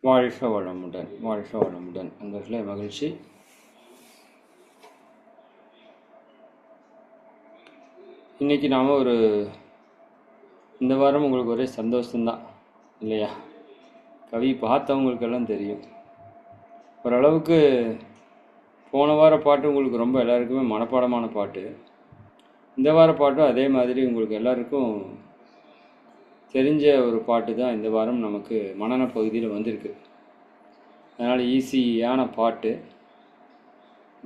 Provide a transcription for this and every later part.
வாழ்க வளமுடன் வாழ்க வளமுடன். அன்பர்களே மகிழ்ச்சி. இன்றைக்கி நாம் ஒரு இந்த வாரம் உங்களுக்கு ஒரே சந்தோஷம்தான் இல்லையா? கவி பார்த்தவங்களுக்கெல்லாம் தெரியும். ஓரளவுக்கு போன வார பாட்டு உங்களுக்கு ரொம்ப எல்லாருக்குமே மனப்பாடமான பாட்டு. இந்த வார பாட்டும் அதே மாதிரி உங்களுக்கு எல்லாருக்கும் தெரிஞ்ச ஒரு பாட்டு தான் இந்த வாரம் நமக்கு மனன பகுதியில் வந்திருக்கு. அதனால் ஈஸியான பாட்டு.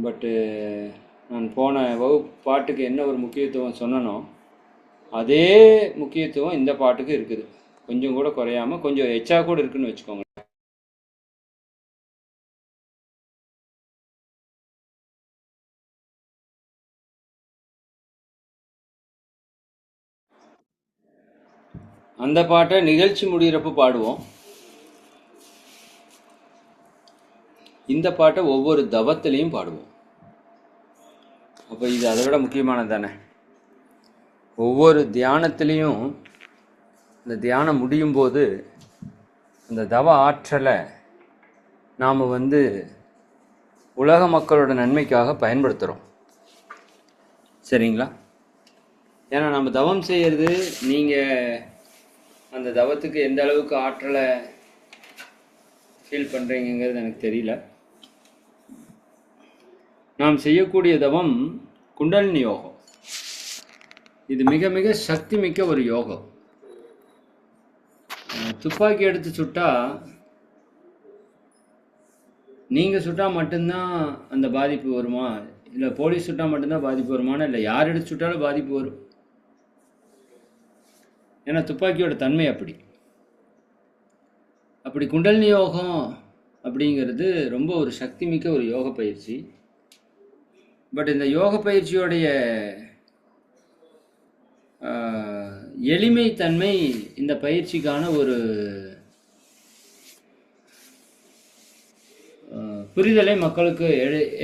பட்டு நான் போன வகுப்பு பாட்டுக்கு என்ன ஒரு முக்கியத்துவம் சொன்னனோ அதே முக்கியத்துவம் இந்த பாட்டுக்கு இருக்குது. கொஞ்சம் கூட குறையாம கொஞ்சம் எச்சா கூட இருக்குன்னு வச்சுக்கோங்க. அந்த பாட்டை நிகழ்ச்சி முடிகிறப்ப பாடுவோம். இந்த பாட்டை ஒவ்வொரு தவத்திலையும் பாடுவோம். அப்போ இது அதை விட முக்கியமானது தானே? ஒவ்வொரு தியானத்திலையும் இந்த தியானம் முடியும் போது அந்த தவ ஆற்றலை நாம் வந்து உலக மக்களோட நன்மைக்காக பயன்படுத்துகிறோம் சரிங்களா? ஏன்னா நம்ம தவம் செய்கிறது நீங்கள் அந்த தவத்துக்கு எந்த அளவுக்கு ஆற்றலை ஃபீல் பண்ணுறீங்கிறது எனக்கு தெரியல. நாம் செய்யக்கூடிய தவம் குண்டலினி யோகம் இது மிக மிக சக்தி மிக்க ஒரு யோகம். துப்பாக்கி எடுத்து சுட்டா நீங்கள் சுட்டா மட்டும்தான் அந்த பாதிப்பு வருமா? இல்லை போலீஸ் சுட்டால் மட்டும்தான் பாதிப்பு வருமானா? இல்லை யார் எடுத்து சுட்டாலும் பாதிப்பு வரும். ஏன்னா துப்பாக்கியோட தன்மை அப்படி. அப்படி குண்டலினி யோகம் அப்படிங்கிறது ரொம்ப ஒரு சக்தி மிக்க ஒரு யோக பயிற்சி. பட் இந்த யோக பயிற்சியோடைய எளிமைத்தன்மை இந்த பயிற்சிக்கான ஒரு புரிதலை மக்களுக்கு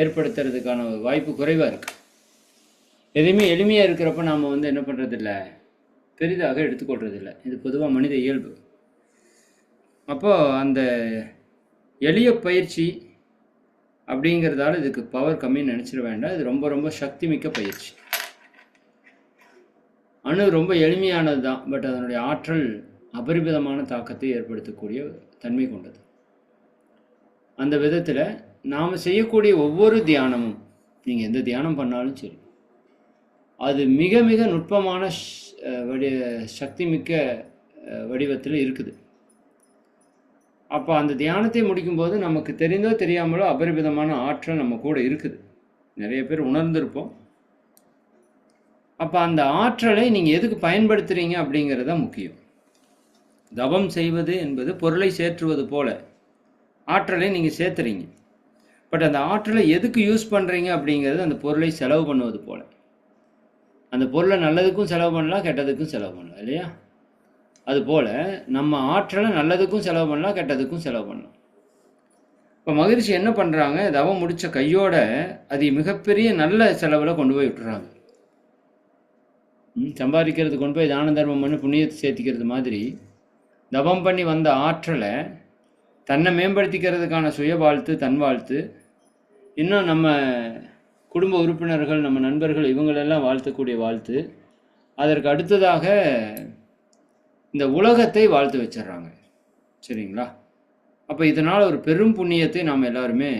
ஏற்படுத்துறதுக்கான வாய்ப்பு குறைவாக இருக்குது எதுவுமே எளிமையாக இருக்கிறப்ப நாம் வந்து என்ன பண்ணுறதில்ல பெரிதாக எடுத்துக்கொள்றதில்லை. இது பொதுவாக மனித இயல்பு. அப்போ அந்த எளிய பயிற்சி அப்படிங்கிறதால இதுக்கு பவர் கம்மின்னு நினச்சிட வேண்டாம். இது ரொம்ப ரொம்ப சக்தி மிக்க பயிற்சி. அணு ரொம்ப எளிமையானது தான். பட் அதனுடைய ஆற்றல் அபரிமிதமான தாக்கத்தை ஏற்படுத்தக்கூடிய தன்மை கொண்டது. அந்த விதத்தில் நாம் செய்யக்கூடிய ஒவ்வொரு தியானமும் நீங்கள் எந்த தியானம் பண்ணாலும் சரி அது மிக மிக நுட்பமான வடி சக்தி மிக்க வடிவத்தில் இருக்குது. அப்போ அந்த தியானத்தை முடிக்கும்போது நமக்கு தெரிந்தோ தெரியாமலோ அபரிமிதமான ஆற்றல் நம்ம கூட இருக்குது. நிறைய பேர் உணர்ந்திருப்போம். அப்போ அந்த ஆற்றலை நீங்கள் எதுக்கு பயன்படுத்துகிறீங்க அப்படிங்கிறது தான் முக்கியம். தவம் செய்வது என்பது பொருளை சேற்றுவது போல ஆற்றலை நீங்கள் சேர்த்துறீங்க பட் அந்த ஆற்றலை எதுக்கு யூஸ் பண்ணுறீங்க அப்படிங்கிறது அந்த பொருளை செலவு பண்ணுவது போல. அந்த பொருளை நல்லதுக்கும் செலவு பண்ணலாம் கெட்டதுக்கும் செலவு பண்ணலாம் இல்லையா? அதுபோல் நம்ம ஆற்றலை நல்லதுக்கும் செலவு பண்ணலாம் கெட்டதுக்கும் செலவு பண்ணலாம். இப்போ மகிழ்ச்சி என்ன பண்ணுறாங்க தவம் முடித்த கையோட அது மிகப்பெரிய நல்ல செலவில் கொண்டு போய் விட்டுறாங்க. ம், சம்பாதிக்கிறது கொண்டு போய் தான தர்மம் பண்ணி புண்ணியத்தை சேர்த்திக்கிறது மாதிரி தவம் பண்ணி வந்த ஆற்றலை தன்னை மேம்படுத்திக்கிறதுக்கான சுய வாழ்த்து தன் வாழ்த்து இன்னும் நம்ம குடும்ப உறுப்பினர்கள் நம்ம நண்பர்கள் இவங்களெல்லாம் வாழ்த்தக்கூடிய வாழ்த்து. அதற்கு அடுத்ததாக இந்த உலகத்தை வாழ்த்து வச்சிடுறாங்க சரிங்களா? அப்போ இதனால் ஒரு பெரும் புண்ணியத்தை நாம் எல்லாருமே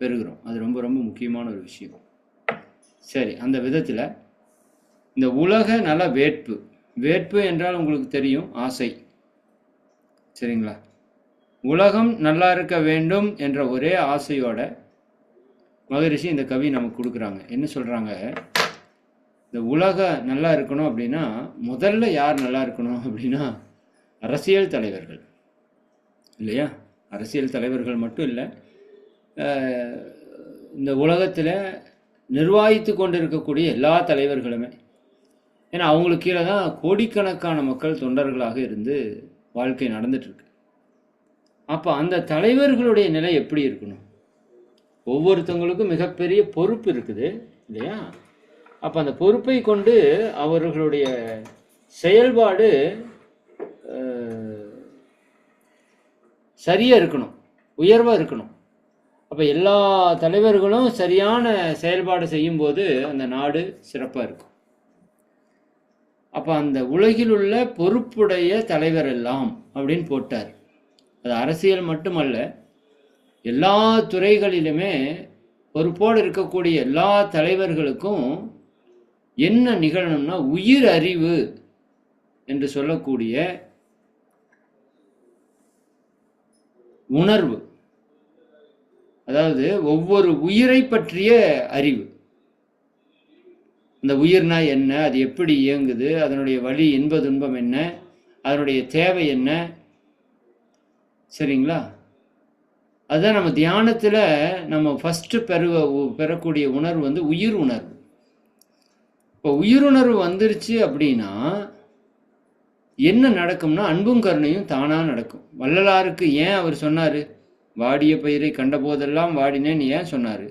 பெறுகிறோம். அது ரொம்ப ரொம்ப முக்கியமான ஒரு விஷயம். சரி அந்த விதத்தில் இந்த உலக நல வேட்பு. வேட்பு என்றால் உங்களுக்கு தெரியும் ஆசை. சரிங்களா? உலகம் நல்லா இருக்க வேண்டும் என்ற ஒரே ஆசையோட மகரிஷி இந்த கவி நமக்கு கொடுக்குறாங்க. என்ன சொல்கிறாங்க இந்த உலக நல்லா இருக்கணும் அப்படின்னா முதல்ல யார் நல்லா இருக்கணும் அப்படின்னா அரசியல் தலைவர்கள். இல்லையா? அரசியல் தலைவர்கள் மட்டும் இல்லை இந்த உலகத்தில் நிர்வாகித்து கொண்டு இருக்கக்கூடிய எல்லா தலைவர்களுமே. ஏன்னா அவங்களுக்கு கீழே தான் கோடிக்கணக்கான மக்கள் தொண்டர்களாக இருந்து வாழ்க்கை நடந்துட்டுருக்கு அப்போ அந்த தலைவர்களுடைய நிலை எப்படி இருக்கணும்? ஒவ்வொருத்தவங்களுக்கும் மிகப்பெரிய பொறுப்பு இருக்குது இல்லையா? அப்போ அந்த பொறுப்பை கொண்டு அவர்களுடைய செயல்பாடு சரியாக இருக்கணும் உயர்வாக இருக்கணும். அப்போ எல்லா தலைவர்களும் சரியான செயல்பாடு செய்யும்போது அந்த நாடு சிறப்பாக இருக்கும். அப்போ அந்த உலகில் உள்ள பொறுப்புடைய தலைவர் எல்லாம் அப்படின்னு போட்டார். அது அரசியல் மட்டுமல்ல எல்லா துறைகளிலுமே பொறுப்போடு இருக்கக்கூடிய எல்லா தலைவர்களுக்கும் என்ன நிகழணும்னா உயிர் அறிவு என்று சொல்லக்கூடிய உணர்வு. அதாவது ஒவ்வொரு உயிரை பற்றிய அறிவு. இந்த உயிர்னா என்ன அது எப்படி இயங்குது அதனுடைய வழி இன்ப துன்பம் என்ன அதனுடைய தேவை என்ன. சரிங்களா? அதுதான் நம்ம தியானத்தில் நம்ம ஃபஸ்ட்டு பெறுவ பெறக்கூடிய உணர்வு வந்து உயிர் உணர்வு. இப்போ உயிருணர்வு வந்துருச்சு அப்படின்னா என்ன நடக்கும்னா அன்பும் கருணையும் தானாக நடக்கும். வள்ளலாருக்கு ஏன் அவர் சொன்னார்? வாடிய பயிரை கண்ட போதெல்லாம் வாடினேன்னு ஏன் சொன்னார்?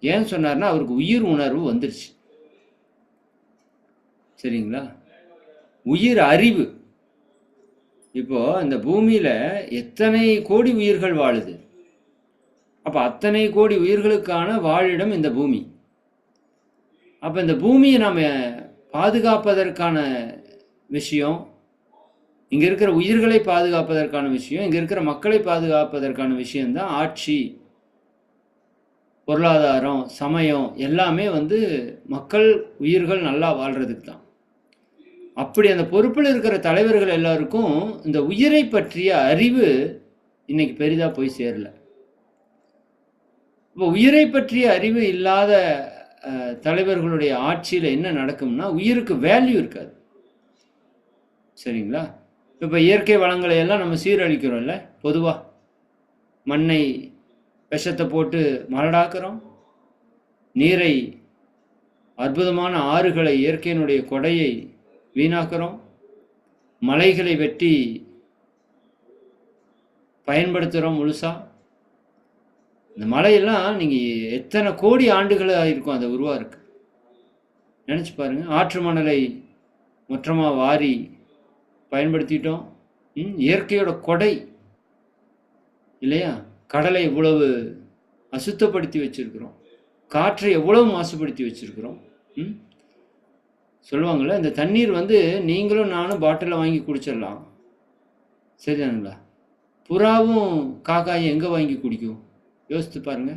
ஏன் சொன்னார்னா அவருக்கு உயிர் உணர்வு வந்துருச்சு. சரிங்களா? உயிர் அறிவு. இப்போ அந்த பூமியில் எத்தனை கோடி உயிர்கள் வாழுது? அப்போ அத்தனை கோடி உயிர்களுக்கான வாழிடம் இந்த பூமி. அப்போ இந்த பூமியை நாம் பாதுகாப்பதற்கான விஷயம் இங்கே இருக்கிற உயிர்களை பாதுகாப்பதற்கான விஷயம் இங்கே இருக்கிற மக்களை பாதுகாப்பதற்கான விஷயந்தான் ஆட்சி. பொருளாதாரம் சமயம் எல்லாமே வந்து மக்கள் உயிர்கள் நல்லா வாழ்கிறதுக்கு தான். அப்படி அந்த பொறுப்பில் இருக்கிற தலைவர்கள் எல்லாருக்கும் இந்த உயிரை பற்றிய அறிவு இன்னைக்கு பெரிதாக போய் சேரல. இப்போ உயிரை பற்றிய அறிவு இல்லாத தலைவர்களுடைய ஆட்சியில் என்ன நடக்கும்னா உயிருக்கு வேல்யூ இருக்காது. சரிங்களா? இப்போ இயற்கை வளங்களை எல்லாம் நம்ம சீரழிக்கிறோம்ல பொதுவாக மண்ணை விஷத்தை போட்டு மலடாக்குறோம் நீரை அற்புதமான ஆறுகளை இயற்கையினுடைய கொடையை வீணாக்குறோம். மலைகளை வெட்டி பயன்படுத்துகிறோம் முழுசா. இந்த மலையெல்லாம் நீங்கள் எத்தனை கோடி ஆண்டுகளாக இருக்கும் அந்த உருவாருக்கு. நினச்சி பாருங்கள் ஆற்று மணலை மொத்தமாக வாரி பயன்படுத்திட்டோம். ம், இயற்கையோட கொடை. இல்லையா? கடலை இவ்வளவு அசுத்தப்படுத்தி வச்சுருக்குறோம். காற்றை எவ்வளவு மாசுபடுத்தி வச்சுருக்குறோம். ம்? சொல்லுவாங்கள்ல இந்த தண்ணீர் வந்து நீங்களும் நானும் பாட்டிலில் வாங்கி குடிச்சிடலாம். சரிதானுங்களா? புறாவும் காக்காயும் எங்கே வாங்கி குடிக்கும்? யோசித்து பாருங்க.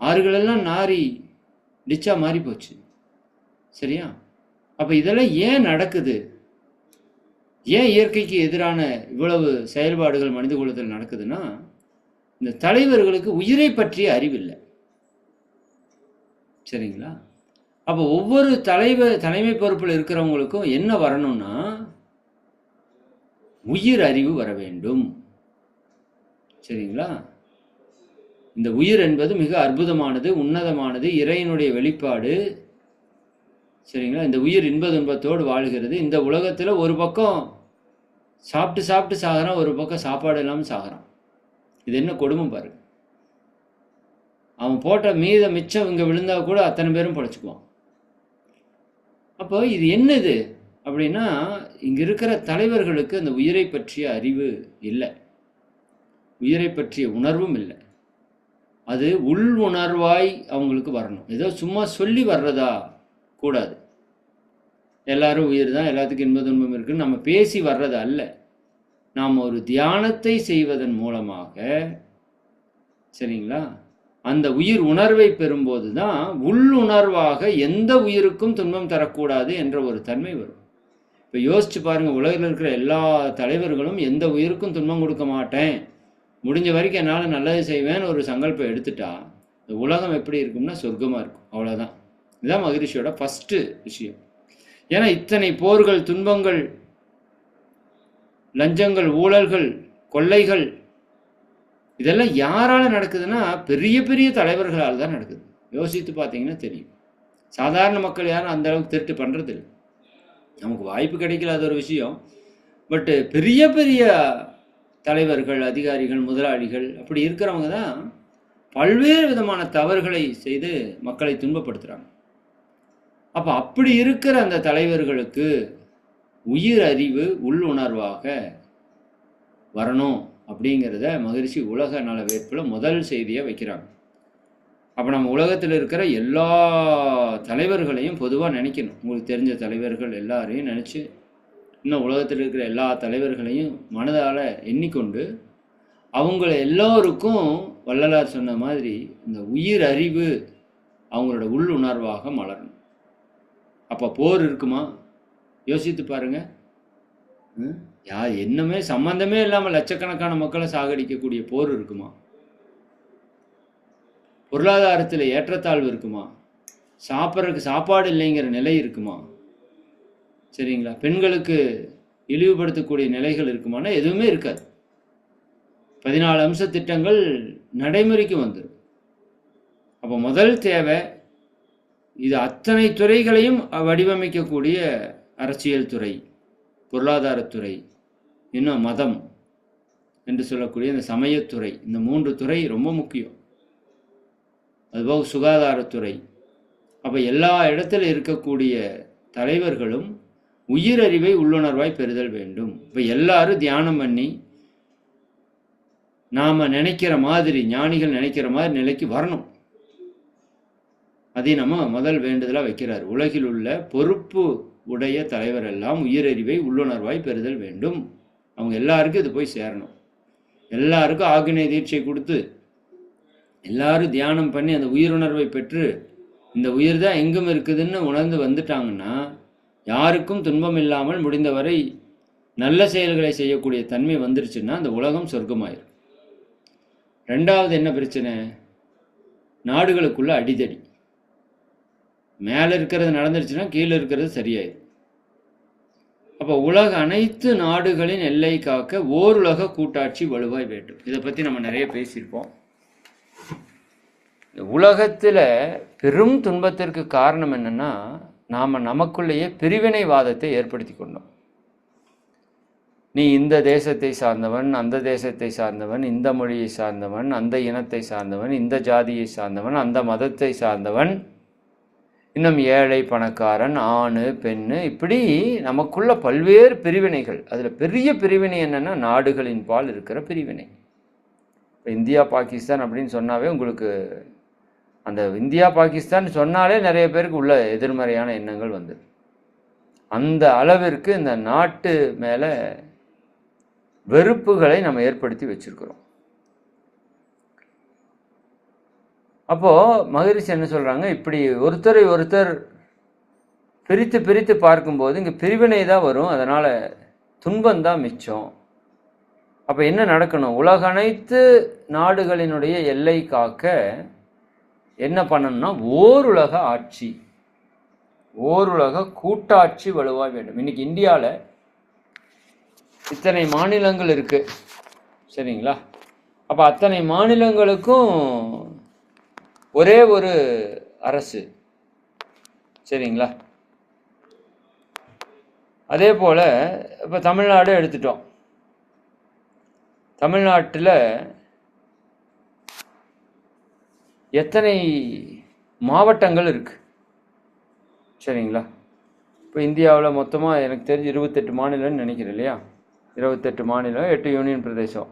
ஆறுகளெல்லாம் நாரி டிச்சா மாறி போச்சு. சரியா? அப்போ இதெல்லாம் ஏன் நடக்குது? ஏன் இயற்கைக்கு எதிரான இவ்வளவு செயல்பாடுகள் மனித குலத்தில் நடக்குதுன்னா இந்த தலைவர்களுக்கு உயிரை பற்றிய அறிவில்லை. சரிங்களா? அப்போ ஒவ்வொரு தலைவர் தலைமை பொறுப்பில் இருக்கிறவங்களுக்கும் என்ன வரணும்னா உயிர் அறிவு வர வேண்டும். சரிங்களா? இந்த உயிர் என்பது மிக அற்புதமானது உன்னதமானது இறையினுடைய வெளிப்பாடு. சரிங்களா? இந்த உயிர் இன்ப துன்பத்தோடு வாழ்கிறது. இந்த உலகத்தில் ஒரு பக்கம் சாப்பிட்டு சாப்பிட்டு சாகிறோம் ஒரு பக்கம் சாப்பாடு இல்லாமல் சாகிறான். இது என்ன கொடுமை பாருங்க அவன் போட்ட மீத மிச்சம் இங்கே விழுந்தா கூட அத்தனை பேரும் படைச்சுக்குவான் அப்போ இது என்னது? அப்படின்னா இங்கே இருக்கிற தலைவர்களுக்கு அந்த உயிரை பற்றிய அறிவு இல்லை. உயிரை பற்றிய உணர்வும் இல்லை. அது உள் உணர்வாய் அவங்களுக்கு வரணும். ஏதோ சும்மா சொல்லி வர்றதா? கூடாது. எல்லாரும் உயிர் தான் எல்லாத்துக்கும் இன்ப துன்பம் இருக்குன்னு நம்ம பேசி வர்றது அல்ல. நாம் ஒரு தியானத்தை செய்வதன் மூலமாக சரிங்களா? அந்த உயிர் உணர்வை பெறும்போது தான் உள்ளுணர்வாக எந்த உயிருக்கும் துன்பம் தரக்கூடாது என்ற ஒரு தன்மை வரும். இப்போ யோசிச்சு பாருங்கள் உலகில் இருக்கிற எல்லா தலைவர்களும் எந்த உயிருக்கும் துன்பம் கொடுக்க மாட்டேன். முடிஞ்ச வரைக்கும் என்னால் நல்லது செய்வேன்னு ஒரு சங்கல்பம் எடுத்துட்டா இந்த உலகம் எப்படி இருக்கும்னா சொர்க்கமாக இருக்கும். அவ்வளோதான் இதுதான் மகிழ்ச்சியோட ஃபஸ்ட்டு விஷயம். ஏன்னா இத்தனை போர்கள் துன்பங்கள் லஞ்சங்கள் ஊழல்கள் கொள்ளைகள் இதெல்லாம் யாரால நடக்குதுன்னா பெரிய பெரிய தலைவர்களால் தான் நடக்குது. யோசித்து பார்த்தீங்கன்னா தெரியும். சாதாரண மக்கள் யாரும் அந்த அளவுக்கு திருட்டு பண்ணுறது இல்லை நமக்கு வாய்ப்பு கிடைக்கல அது ஒரு விஷயம். பட்டு பெரிய பெரிய தலைவர்கள் அதிகாரிகள் முதலாளிகள் அப்படி இருக்கிறவங்க தான் பல்வேறு விதமான தவறுகளை செய்து மக்களை துன்பப்படுத்துகிறாங்க அப்போ அப்படி இருக்கிற அந்த தலைவர்களுக்கு உயிர் அறிவு உள்ளுணர்வாக வரணும் அப்படிங்கிறத மகிழ்ச்சி உலக நல வேட்பில் முதல் செய்தியை வைக்கிறாங்க. அப்போ நம்ம உலகத்தில் இருக்கிற எல்லா தலைவர்களையும் பொதுவாக நினைக்கணும். உங்களுக்கு தெரிஞ்ச தலைவர்கள் எல்லாரையும் நினச்சி இன்னும் உலகத்தில் இருக்கிற எல்லா தலைவர்களையும் மனதால் எண்ணிக்கொண்டு அவங்கள எல்லோருக்கும் வள்ளலார் சொன்ன மாதிரி இந்த உயிர் அறிவு அவங்களோட உள் உணர்வாக மலரணும். அப்போ போர் இருக்குமா? யோசித்து பாருங்க. ம்? யார் என்னமே சம்பந்தமே இல்லாமல் லட்சக்கணக்கான மக்களை சாகடிக்கக்கூடிய போர் இருக்குமா? பொருளாதாரத்தில் ஏற்றத்தாழ்வு இருக்குமா? சாப்பிட்றதுக்கு சாப்பாடு இல்லைங்கிற நிலை இருக்குமா? சரிங்களா? பெண்களுக்கு இழிவுபடுத்தக்கூடிய நிலைகள் இருக்குமானா எதுவுமே இருக்காது. பதினாலு அம்ச திட்டங்கள் நடைமுறைக்கு வந்துடும் அப்போ முதல் தேவை இது அத்தனை துறைகளையும் வடிவமைக்கக்கூடிய அரசியல் துறை பொருளாதாரத்துறை இன்னும் மதம் என்று சொல்லக்கூடிய இந்த சமயத்துறை இந்த மூன்று துறை ரொம்ப முக்கியம். அதுபோக சுகாதாரத்துறை. அப்போ எல்லா இடத்துல இருக்கக்கூடிய தலைவர்களும் உயிரறிவை உள்ளுணர்வாய் பெறுதல் வேண்டும். இப்போ எல்லாரும் தியானம் பண்ணி நாம் நினைக்கிற மாதிரி ஞானிகள் நினைக்கிற மாதிரி நிலைக்கு வரணும். அதை நம்ம முதல் வேண்டுதலாக வைக்கிறார். உலகில் உள்ள பொறுப்பு உடைய தலைவர் எல்லாம் உயிரறிவை உள்ளுணர்வாய் பெறுதல் வேண்டும். அவங்க எல்லாருக்கும் இது போய் சேரணும். எல்லாருக்கும் ஆக்னேய தீட்சை கொடுத்து எல்லாரும் தியானம் பண்ணி அந்த உயிருணர்வை பெற்று இந்த உயிர் தான் எங்கும் இருக்குதுன்னு உணர்ந்து வந்துட்டாங்கன்னா யாருக்கும் துன்பம் இல்லாமல் முடிந்தவரை நல்ல செயல்களை செய்யக்கூடிய தன்மை வந்துருச்சுன்னா அந்த உலகம் சொர்க்கமாயிரும். ரெண்டாவது என்ன பிரச்சனை? நாடுகளுக்குள்ள அடிதடி. மேலே இருக்கிறது நடந்துருச்சுன்னா கீழே இருக்கிறது சரியாயிடும் அப்போ உலக அனைத்து நாடுகளின் எல்லை காக்க ஓருலக கூட்டாட்சி வலுவாய் வேண்டும். இதை பற்றி நம்ம நிறைய பேசியிருப்போம். இந்த உலகத்தில் பெரும் துன்பத்திற்கு காரணம் என்னென்னா நாம் நமக்குள்ளேயே பிரிவினைவாதத்தை ஏற்படுத்தி கொண்டோம். நீ இந்த தேசத்தை சார்ந்தவன் அந்த தேசத்தை சார்ந்தவன் இந்த மொழியை சார்ந்தவன் அந்த இனத்தை சார்ந்தவன் இந்த ஜாதியை சார்ந்தவன் அந்த மதத்தை சார்ந்தவன் இன்னும் ஏழை பணக்காரன் ஆண் பெண்ணு இப்படி நமக்குள்ள பல்வேறு பிரிவினைகள். அதில் பெரிய பிரிவினை என்னென்னா நாடுகளின் பால் இருக்கிற பிரிவினை. இப்போ இந்தியா பாகிஸ்தான் அப்படின்னு சொன்னாவே உங்களுக்கு அந்த இந்தியா பாகிஸ்தான் சொன்னாலே நிறைய பேருக்கு உள்ள எதிர்மறையான எண்ணங்கள் வந்தது. அந்த அளவிற்கு இந்த நாட்டு மேலே வெறுப்புகளை நம்ம ஏற்படுத்தி வச்சிருக்கிறோம். அப்போது மகரிஷி என்ன சொல்கிறாங்க இப்படி ஒருத்தரை ஒருத்தர் பிரித்து பிரித்து பார்க்கும்போது இங்கே பிரிவினை தான் வரும். அதனால் துன்பம் தான் மிச்சம். அப்போ என்ன நடக்கணும்? உலக அனைத்து நாடுகளினுடைய எல்லை காக்க என்ன பண்ணணும்னா ஓருலக ஆட்சி. ஓருலக கூட்டாட்சி வலுவாக வேண்டும். இன்னைக்கு இந்தியாவில் இத்தனை மாநிலங்கள் இருக்கு. சரிங்களா? அப்போ அத்தனை மாநிலங்களுக்கும் ஒரே ஒரு அரசு. சரிங்களா? அதே போல் இப்போ தமிழ்நாடு எடுத்துட்டோம். தமிழ்நாட்டில் எத்தனை மாவட்டங்கள் இருக்குது சரிங்களா? இப்போ இந்தியாவில் மொத்தமாக எனக்கு தெரிஞ்சு இருபத்தெட்டு மாநிலம்னு நினைக்கிறேன் இல்லையா? இருபத்தெட்டு மாநிலம் எட்டு யூனியன் பிரதேசம்.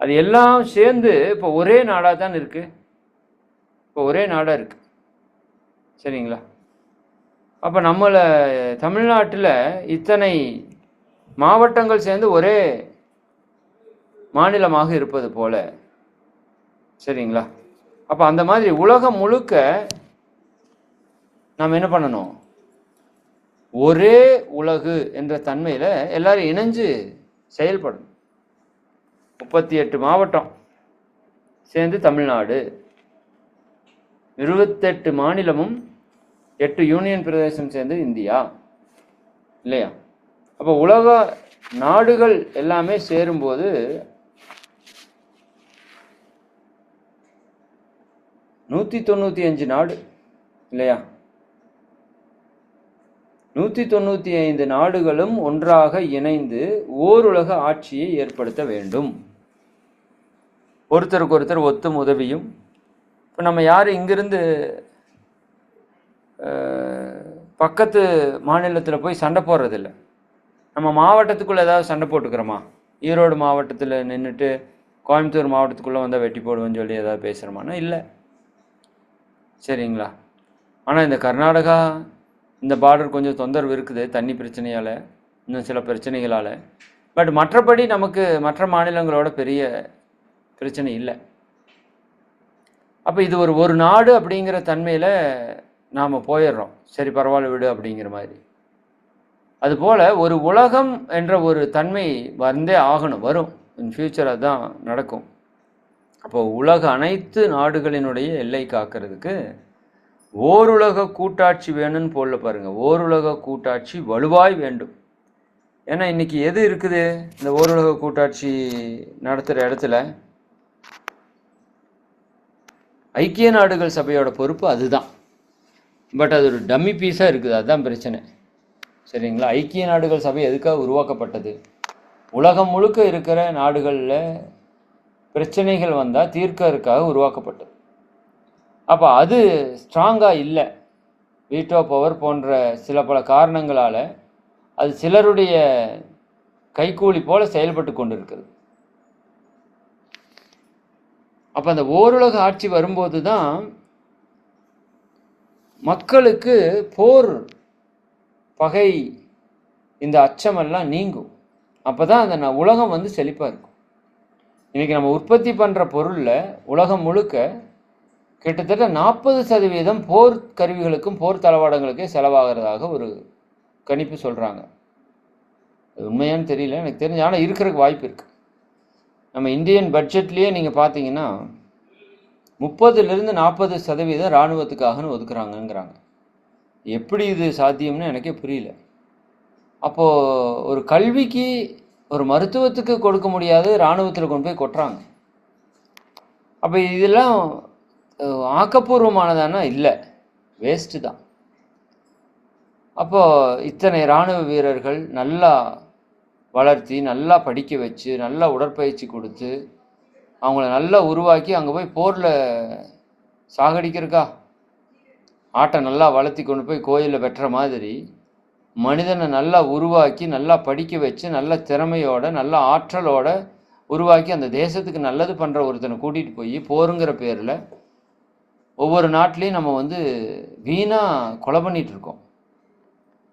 அது எல்லாம் சேர்ந்து இப்போ ஒரே நாடாக தான் இருக்குது இப்போ ஒரே நாடாக இருக்குது சரிங்களா? அப்போ நம்மளை தமிழ்நாட்டில் இத்தனை மாவட்டங்கள் சேர்ந்து ஒரே மாநிலமாக இருப்பது போல. சரிங்களா? அப்போ அந்த மாதிரி உலகம் முழுக்க நாம் என்ன பண்ணணும்? ஒரே உலகு என்ற தன்மையில் எல்லாரும் இணைஞ்சு செயல்படணும். முப்பத்தி எட்டு மாவட்டம் சேர்ந்து தமிழ்நாடு. இருபத்தெட்டு மாநிலமும் எட்டு யூனியன் பிரதேசம் சேர்ந்து இந்தியா. இல்லையா? அப்போ உலக நாடுகள் எல்லாமே சேரும்போது நூற்றி தொண்ணூற்றி அஞ்சு நாடு இல்லையா? நூற்றி தொண்ணூற்றி ஐந்து நாடுகளும் ஒன்றாக இணைந்து ஓருலக ஆட்சியை ஏற்படுத்த வேண்டும். ஒருத்தருக்கு ஒருத்தர் ஒத்தும் உதவியும். இப்போ நம்ம யார் இங்கிருந்து பக்கத்து மாநிலத்தில் போய் சண்டை போடுறதில்ல. நம்ம மாவட்டத்துக்குள்ளே ஏதாவது சண்டை போட்டுக்கிறோமா? ஈரோடு மாவட்டத்தில் நின்றுட்டு கோயம்புத்தூர் மாவட்டத்துக்குள்ளே வந்தால் வெட்டி போடுவேன்னு சொல்லி ஏதாவது பேசுகிறோமானா இல்லை. சரிங்களா? ஆனால் இந்த கர்நாடகா இந்த பார்டர் கொஞ்சம் தொந்தரவு இருக்குது தண்ணி பிரச்சனையால் இன்னும் சில பிரச்சனைகளால். பட் மற்றபடி நமக்கு மற்ற மாநிலங்களோட பெரிய பிரச்சனை இல்லை. அப்போ இது ஒரு ஒரு நாடு அப்படிங்கிற தன்மையில் நாம் போயிடுறோம். சரி பரவாயில்ல விடு அப்படிங்கிற மாதிரி. அதுபோல் ஒரு உலகம் என்ற ஒரு தன்மை வந்தே ஆகணும். வரும். இன் ஃபியூச்சர் அதுதான் நடக்கும். அப்போ உலக அனைத்து நாடுகளினுடைய எல்லை காக்கிறதுக்கு ஓருலக கூட்டாட்சி வேணும்னு போடல பாருங்க. ஓருலக கூட்டாட்சி வலுவாய் வேண்டும். ஏன்னா இன்னைக்கு எது இருக்குது? இந்த ஓருலக கூட்டாட்சி நடத்துகிற இடத்துல ஐக்கிய நாடுகள் சபையோட பொறுப்பு அதுதான். பட் அது ஒரு டம்மி பீஸாக இருக்குது. அதுதான் பிரச்சனை. சரிங்களா? ஐக்கிய நாடுகள் சபை எதுக்காக உருவாக்கப்பட்டது? உலகம் முழுக்க இருக்கிற நாடுகளில் பிரச்சனைகள் வந்தால் தீர்க்கறதுக்காக உருவாக்கப்பட்டது. அப்போ அது ஸ்ட்ராங்காக இல்லை. வீட்டோ பவர் போன்ற சில பல காரணங்களால் அது சிலருடைய கைக்கூலி போல செயல்பட்டு கொண்டிருக்கிறது. அப்போ அந்த ஓருலக ஆட்சி வரும்போது தான் மக்களுக்கு போர் பகை இந்த அச்சமெல்லாம் நீங்கும். அப்போ தான் அந்த ந- உலகம் வந்து செழிப்பாக இருக்கும். இன்றைக்கி நம்ம உற்பத்தி பண்ணுற பொருளில் உலகம் முழுக்க கிட்டத்தட்ட நாற்பது சதவீதம் போர் கருவிகளுக்கும் போர் தளவாடங்களுக்கே செலவாகிறதாக ஒரு கணிப்பு சொல்கிறாங்க அது உண்மையான்னு தெரியல எனக்கு தெரிஞ்சு. ஆனால் இருக்கிறதுக்கு வாய்ப்பு இருக்குது நம்ம இந்தியன் பட்ஜெட்லேயே நீங்கள் பார்த்தீங்கன்னா முப்பதுலேருந்து நாற்பது சதவீதம் இராணுவத்துக்காகனு ஒதுக்குறாங்கங்கிறாங்க. எப்படி இது சாத்தியம்னு எனக்கே புரியல. அப்போது ஒரு கல்விக்கு ஒரு மருத்துவத்துக்கு கொடுக்க முடியாது இராணுவத்தில் கொண்டு போய் கொட்டுறாங்க. அப்போ இதெல்லாம் ஆக்கப்பூர்வமானதானா? இல்லை. வேஸ்ட்டு தான். அப்போது இத்தனை இராணுவ வீரர்கள் நல்லா வளர்த்தி நல்லா படிக்க வச்சு நல்லா உடற்பயிற்சி கொடுத்து அவங்கள நல்லா உருவாக்கி அங்கே போய் போரில் சாகடிக்கிறக்கா? ஆட்டை நல்லா வளர்த்தி கொண்டு போய் கோயிலில் வெட்டுற மாதிரி மனிதனை நல்லா உருவாக்கி நல்லா படிக்க வச்சு நல்ல திறமையோட நல்ல ஆற்றலோட உருவாக்கி அந்த தேசத்துக்கு நல்லது பண்ணுற ஒருத்தனை கூட்டிகிட்டு போய் போருங்கிற பேரில் ஒவ்வொரு நாட்டிலையும் நம்ம வந்து வீணாக கொலை பண்ணிகிட்ருக்கோம்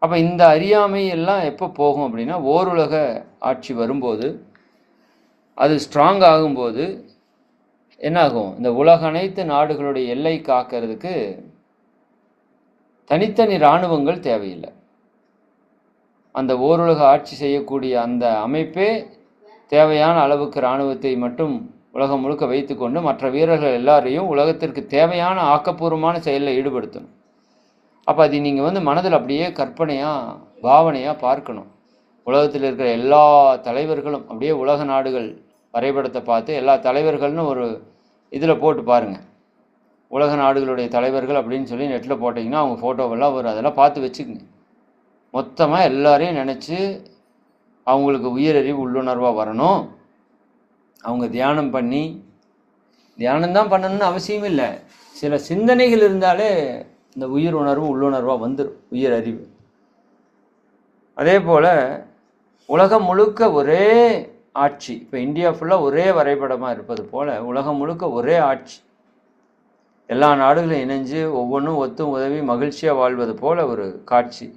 அப்போ இந்த அறியாமை எல்லாம் எப்போ போகும் அப்படின்னா ஓருலக ஆட்சி வரும்போது அது ஸ்ட்ராங் ஆகும்போது என்னாகும்? இந்த உலக அனைத்து நாடுகளுடைய எல்லை காக்கிறதுக்கு தனித்தனி இராணுவங்கள் தேவையில்லை. அந்த ஓருலக ஆட்சி செய்யக்கூடிய அந்த அமைப்பே தேவையான அளவுக்கு இராணுவத்தை மட்டும் உலகம் முழுக்க வைத்துக்கொண்டு மற்ற வீரர்கள் எல்லாரையும் உலகத்திற்கு தேவையான ஆக்கப்பூர்வமான செயலில் ஈடுபடுத்தணும். அப்போ அது நீங்கள் வந்து மனதில் அப்படியே கற்பனையாக பாவனையாக பார்க்கணும். உலகத்தில் இருக்கிற எல்லா தலைவர்களும் அப்படியே உலக நாடுகள் வரைபடத்தை பார்த்து எல்லா தலைவர்கள்னு ஒரு இதில் போட்டு பாருங்கள் உலக நாடுகளுடைய தலைவர்கள் அப்படின்னு சொல்லி நெட்டில் போட்டிங்கன்னா அவங்க ஃபோட்டோவெல்லாம் வரும் அதெல்லாம் பார்த்து வச்சுக்கோங்க. மொத்தமாக எல்லாரையும் நினச்சி அவங்களுக்கு உயிரறிவு உள்ளுணர்வாக வரணும். அவங்க தியானம் பண்ணி தியானம் தான் பண்ணணும்னு அவசியம் இல்லை. சில சிந்தனைகள் இருந்தாலே இந்த உயிர் உணர்வு உள்ளுணர்வாக வந்துடும் உயிர் அறிவு அதே போல் உலகம் முழுக்க ஒரே ஆட்சி. இப்போ இந்தியா ஃபுல்லாக ஒரே வரைபடமாக இருப்பது போல் உலகம் முழுக்க ஒரே ஆட்சி. எல்லா நாடுகளும் இணைஞ்சு ஒவ்வொன்றும் ஒத்தும் உதவி மகிழ்ச்சியாக வாழ்வது போல் ஒரு காட்சி.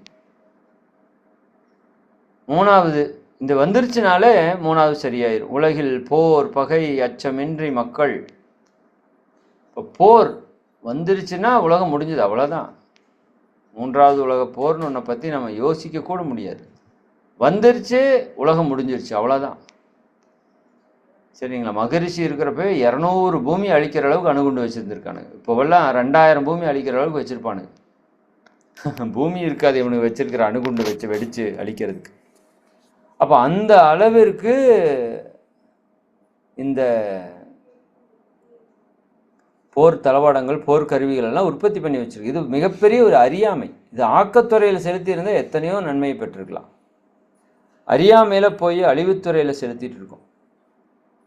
மூணாவது இந்த வந்துருச்சுனாலே மூணாவது சரியாயிரும். உலகில் போர் பகை அச்சமின்றி மக்கள். இப்போ போர் வந்துருச்சுன்னா உலகம் முடிஞ்சது அவ்வளோதான் மூன்றாவது உலக போர்னு ஒன்றை பற்றி நம்ம யோசிக்க கூட முடியாது. வந்துருச்சு உலகம் முடிஞ்சிருச்சு அவ்வளோதான் சரிங்களா? மகரிஷி இருக்கிறப்ப இரநூறு பூமி அழிக்கிற அளவுக்கு அணுகுண்டு வச்சுருந்துருக்கானுங்க. இப்போவெல்லாம் ரெண்டாயிரம் பூமி அழிக்கிற அளவுக்கு வச்சுருப்பானுங்க. பூமி இருக்காது இவனுக்கு வச்சிருக்கிற அணுகுண்டு வச்சு வெடித்து அழிக்கிறதுக்கு. அப்போ அந்த அளவிற்கு இந்த போர் தளவாடங்கள் போர்க்கருவிகள் எல்லாம் உற்பத்தி பண்ணி வச்சிருக்கு. இது மிகப்பெரிய ஒரு அறியாமை. இது ஆக்கத்துறையில் செலுத்தியிருந்தால் எத்தனையோ நன்மையை பெற்றிருக்கலாம். அறியாமையில் போய் அழிவுத்துறையில் செலுத்திட்டு இருக்கோம்.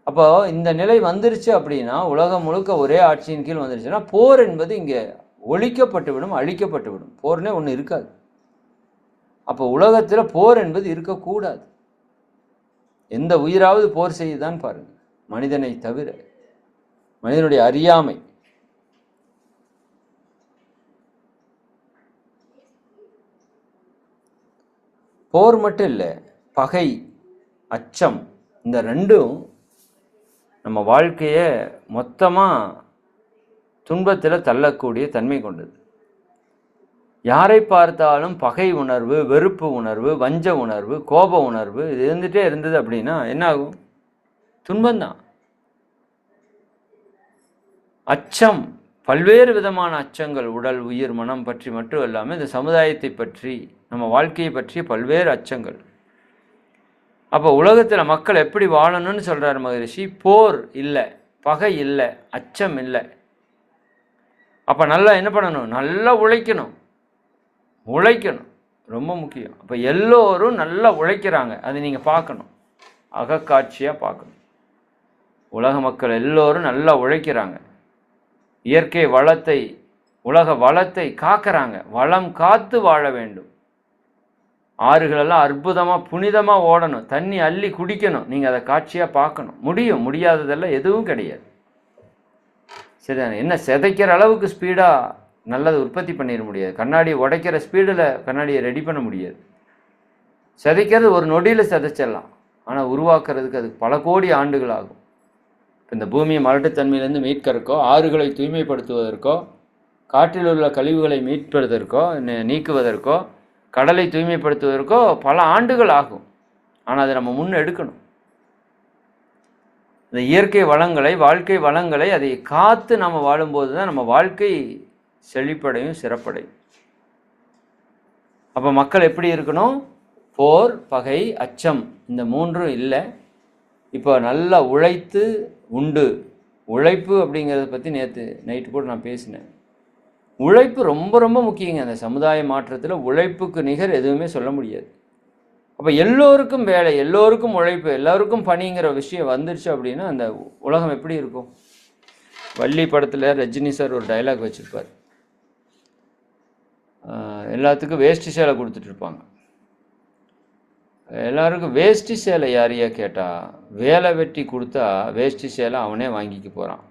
அப்போ இந்த நிலை வந்துருச்சு அப்படின்னா உலகம் முழுக்க ஒரே ஆட்சியின் கீழ் வந்துருச்சுன்னா போர் என்பது இங்கே ஒழிக்கப்பட்டு விடும் அழிக்கப்பட்டு விடும். போர்னே ஒன்று இருக்காது. அப்போ உலகத்தில் போர் என்பது இருக்கக்கூடாது. எந்த உயிராவது போர் செய்யுதான் பாருங்கள். மனிதனை தவிர மனிதனுடைய அறியாமை. போர் மட்டும் இல்லை பகை அச்சம் இந்த ரெண்டும் நம்ம வாழ்க்கையை மொத்தமாக துன்பத்தில் தள்ளக்கூடிய தன்மை கொண்டது. யாரை பார்த்தாலும் பகை உணர்வு வெறுப்பு உணர்வு வஞ்ச உணர்வு கோப உணர்வு இது இருந்துகிட்டே இருந்தது அப்படின்னா என்ன ஆகும்? துன்பம்தான். அச்சம் பல்வேறு விதமான அச்சங்கள் உடல் உயிர் மனம் பற்றி மட்டும் இல்லாமல் இந்த சமுதாயத்தை பற்றி நம்ம வாழ்க்கையை பற்றிய பல்வேறு அச்சங்கள். அப்போ உலகத்தில் மக்கள் எப்படி வாழணும்னு சொல்கிறார் மகரிஷி? போர் இல்லை பகை இல்லை அச்சம் இல்லை. அப்போ நல்லா என்ன பண்ணணும்? நல்லா உழைக்கணும். உழைக்கணும். ரொம்ப முக்கியம். அப்போ எல்லோரும் நல்லா உழைக்கிறாங்க. அதை நீங்கள் பார்க்கணும். அகக்காட்சியாக பார்க்கணும். உலக மக்கள் எல்லோரும் நல்லா உழைக்கிறாங்க. இயற்கை வளத்தை உலக வளத்தை காக்கிறாங்க. வளம் காத்து வாழ வேண்டும். ஆறுகளெல்லாம் அற்புதமாக புனிதமாக ஓடணும். தண்ணி அள்ளி குடிக்கணும். நீங்கள் அதை காட்சியாக பார்க்கணும். முடியும். முடியாததெல்லாம் எதுவும் கிடையாது. சரிதானே? என்ன சிதைக்கிற அளவுக்கு ஸ்பீடாக நல்லது உற்பத்தி பண்ணிட முடியாது. கண்ணாடி உடைக்கிற ஸ்பீடில் கண்ணாடியை ரெடி பண்ண முடியாது. சிதைக்கிறது ஒரு நொடியில் சிதைச்சிடலாம். ஆனால் உருவாக்குறதுக்கு அதுக்கு பல கோடி ஆண்டுகள் ஆகும். இப்போ இந்த பூமியை மலட்டுத்தன்மையிலேருந்து மீட்கிறதுக்கோ ஆறுகளை தூய்மைப்படுத்துவதற்கோ காற்றில் உள்ள கழிவுகளை மீட்பதற்கோ நீக்குவதற்கோ கடலை தூய்மைப்படுத்துவதற்கோ பல ஆண்டுகள் ஆகும். ஆனால் அதை நம்ம முன் எடுக்கணும். இந்த இயற்கை வளங்களை வாழ்க்கை வளங்களை அதை காத்து நம்ம வாழும்போது தான் நம்ம வாழ்க்கை செழிப்படையும் சிறப்படையும் அப்போ மக்கள் எப்படி இருக்கணும்? போர் பகை அச்சம் இந்த மூன்றும் இல்லை. இப்போ நல்லா உழைத்து உண்டு. உழைப்பு அப்படிங்கிறத பற்றி நேற்று நைட்டு கூட நான் பேசினேன். உழைப்பு ரொம்ப ரொம்ப முக்கியங்க. அந்த சமுதாய மாற்றத்தில் உழைப்புக்கு நிகர் எதுவுமே சொல்ல முடியாது. அப்போ எல்லோருக்கும் வேலை எல்லோருக்கும் உழைப்பு எல்லோருக்கும் பணிங்கிற விஷயம் வந்துருச்சு அப்படின்னா அந்த உலகம் எப்படி இருக்கும்? வள்ளி படத்தில் ரஜினி சார் ஒரு டைலாக் வச்சுருப்பார். எல்லாத்துக்கும் வேஷ்டி சேலை கொடுத்துட்டு இருப்பாங்க எல்லாருக்கும் வேஷ்டி சேலை யாரையா கேட்டால் வேலை வெட்டி கொடுத்தா வேஷ்டி சேலை அவனே வாங்கிக்க போகிறான்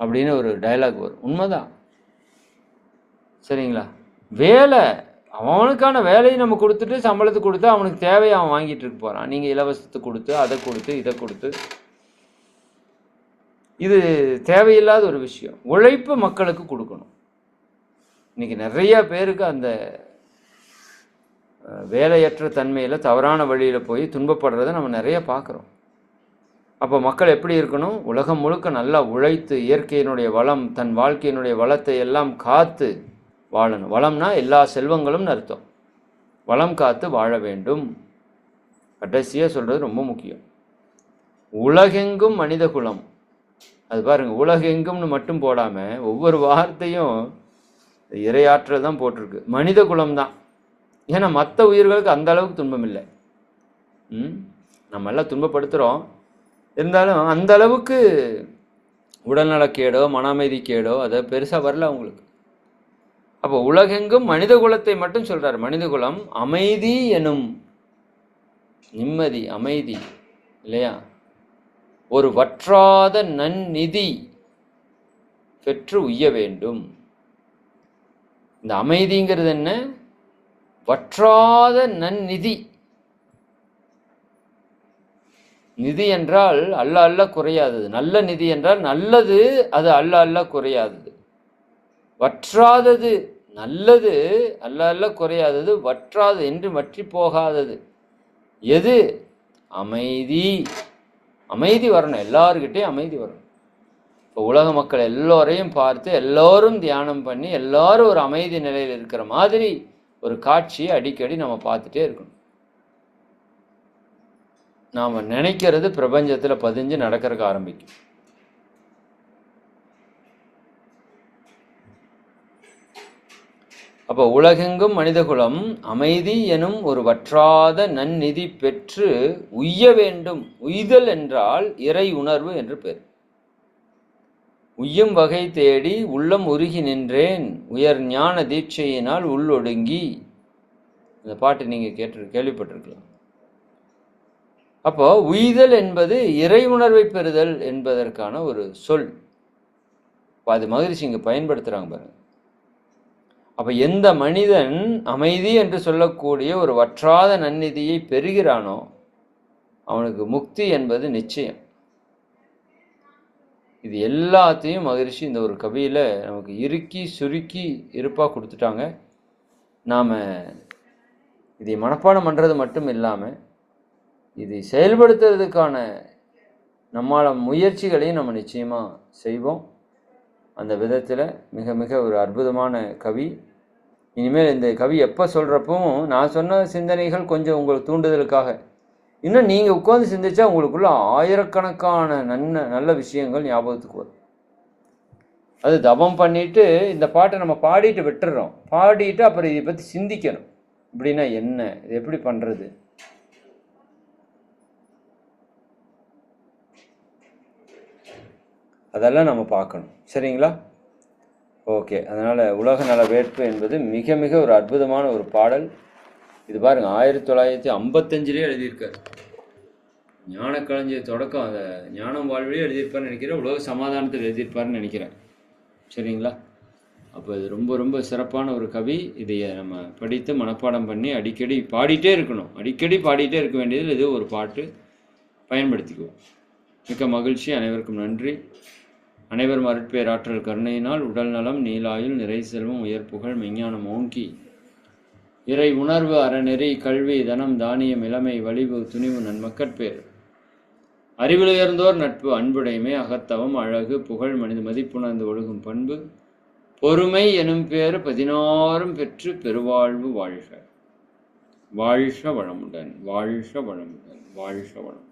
அப்படின்னு ஒரு டயலாக் வரும். உண்மைதான். சரிங்களா? வேலை அவனுக்கான வேலையை நம்ம கொடுத்துட்டு சம்பளத்தை கொடுத்து அவனுக்கு தேவையை அவன் வாங்கிட்டு இருக்க போகிறான் நீங்கள் இலவசத்தை கொடுத்து அதை கொடுத்து இதை கொடுத்து. இது தேவையில்லாத ஒரு விஷயம். உழைப்பு மக்களுக்கு கொடுக்கணும். இன்னைக்கு நிறைய பேருக்கு அந்த வேலையற்ற தன்மையில் தவறான வழியில் போய் துன்பப்படுறதை நம்ம நிறைய பார்க்குறோம். அப்போ மக்கள் எப்படி இருக்கணும்? உலகம் முழுக்க நல்லா உழைத்து இயற்கையினுடைய வளம் தன் வாழ்க்கையினுடைய வளத்தை எல்லாம் காத்து வாழணும். வளம்னா எல்லா செல்வங்களும்னு அர்த்தம். வளம் காத்து வாழ வேண்டும். கடைசியாக சொல்கிறது ரொம்ப முக்கியம். உலகெங்கும் மனித குலம். அது பாருங்கள் உலகெங்கும்னு மட்டும் போடாமல் ஒவ்வொரு வார்த்தையும் இரையாற்றல் தான் போட்டிருக்கு. மனித குலம் தான். ஏன்னா மற்ற உயிர்களுக்கு அந்த அளவுக்கு துன்பம் இல்லை. ம்? நம்ம எல்லாம் துன்பப்படுத்துகிறோம் இருந்தாலும் அந்த அளவுக்கு உடல்நலக்கேடோ மன அமைதிக்கேடோ அதை பெருசாக வரல அவங்களுக்கு. அப்போ உலகெங்கும் மனித குலத்தை மட்டும் சொல்கிறார் மனித குலம் அமைதி எனும் நிம்மதி அமைதி இல்லையா? ஒரு வற்றாத நன்னிதி பெற்று உய்ய வேண்டும். இந்த அமைதிங்கிறது என்ன? வற்றாத நன்னிதி. நிதி என்றால் அல்ல அல்ல குறையாதது. நல்ல நிதி என்றால் நல்லது அது அல்ல அல்ல குறையாதது. வற்றாதது நல்லது அல்ல அல்ல குறையாதது வற்றாது என்று வற்றி போகாதது. எது? அமைதி. அமைதி வரணும். எல்லாருக்கிட்டையும் அமைதி வரணும். இப்போ உலக மக்கள் எல்லோரையும் பார்த்து எல்லோரும் தியானம் பண்ணி எல்லோரும் ஒரு அமைதி நிலையில் இருக்கிற மாதிரி ஒரு காட்சியை அடிக்கடி நம்ம பார்த்துட்டே இருக்கணும். நாம் நினைக்கிறது பிரபஞ்சத்தில் பதிஞ்சு நடக்கிறதுக்கு ஆரம்பிக்கும். அப்போ உலகெங்கும் மனிதகுலம் அமைதி எனும் ஒரு வற்றாத நன்னிதி பெற்று உய்ய வேண்டும். உய்தல் என்றால் இறை உணர்வு என்று பெயர் உய்யும் வகை தேடி உள்ளம் உருகி நின்றேன். உயர் ஞான தீட்சையினால் உள்ளொடுங்கி இந்த பாட்டு நீங்கள் கேட்டு கேள்விப்பட்டிருக்கலாம். அப்போ உய்தல் என்பது இறை உணர்வை பெறுதல் என்பதற்கான ஒரு சொல். இப்போ அது மகிழ்ச்சி இங்கே பயன்படுத்துகிறாங்க பாருங்க. அப்போ எந்த மனிதன் அமைதி என்று சொல்லக்கூடிய ஒரு வற்றாத நன்னிதியை பெறுகிறானோ அவனுக்கு முக்தி என்பது நிச்சயம். இது எல்லாத்தையும் மகிழ்ச்சி இந்த ஒரு கவியில் நமக்கு இறுக்கி சுருக்கி இருப்பாக கொடுத்துட்டாங்க. நாம் இதை மனப்பாடம் பண்ணுறது மட்டும் இல்லாமல் இதை செயல்படுத்துறதுக்கான நம்மளால் முயற்சிகளையும் நம்ம நிச்சயமாக செய்வோம். அந்த விதத்தில் மிக மிக ஒரு அற்புதமான கவி. இனிமேல் இந்த கவி எப்போ சொல்கிறப்பவும் நான் சொன்ன சிந்தனைகள் கொஞ்சம் உங்களுக்கு தூண்டுதலுக்காக இன்னும் நீங்கள் உட்காந்து சிந்திச்சா உங்களுக்குள்ள ஆயிரக்கணக்கான நன்ன நல்ல விஷயங்கள் ஞாபகத்துக்கு வரும். அது தபம் பண்ணிட்டு இந்த பாட்டை நம்ம பாடிட்டு விட்டுறோம். பாடிட்டு அப்புறம் இதை பற்றி சிந்திக்கணும். இப்படின்னா என்ன? இது எப்படி பண்ணுறது அதெல்லாம் நம்ம பார்க்கணும். சரிங்களா? ஓகே. அதனால் உலக நல வேட்பு என்பது மிக மிக ஒரு அற்புதமான ஒரு பாடல். இது பாருங்கள் ஆயிரத்தி தொள்ளாயிரத்தி ஐம்பத்தஞ்சிலே எழுதியிருக்காரு. ஞான கலைஞர் தொடக்கம் அதை ஞானம் வாழ்விலே எழுதியிருப்பார்னு நினைக்கிறேன் உலக சமாதானத்தில் எழுதியிருப்பார்னு நினைக்கிறேன். சரிங்களா? அப்போ இது ரொம்ப ரொம்ப சிறப்பான ஒரு கவி. இதை நம்ம படித்து மனப்பாடம் பண்ணி அடிக்கடி பாடிட்டே இருக்கணும். அடிக்கடி பாடிட்டே இருக்க வேண்டியதில் இது ஒரு பாட்டு பயன்படுத்திக்குவோம். மிக்க மகிழ்ச்சி. அனைவருக்கும் நன்றி. அனைவரும் அருட்பேராற்றல் கருணையினால் உடல் நலம் நீலாயுள் நிறை செல்வம் உயர் புகழ் மெஞ்ஞானம் ஓங்கி. இறை உணர்வு அறநெறி கல்வி தனம் தானியம் இளமை வலிவு துணிவு நன்மக்கட்பேர் அறிவில் உயர்ந்தோர் நட்பு அன்புடைமை அகத்தவம் அழகு புகழ் மனித மதிப்புணர்ந்து ஒழுகும் பண்பு பொறுமை எனும் பேறு பதினாறும் பெற்று பெருவாழ்வு வாழ்க. வாழ்க வளமுடன் வாழ்க வளமுடன் வாழ்க வளம்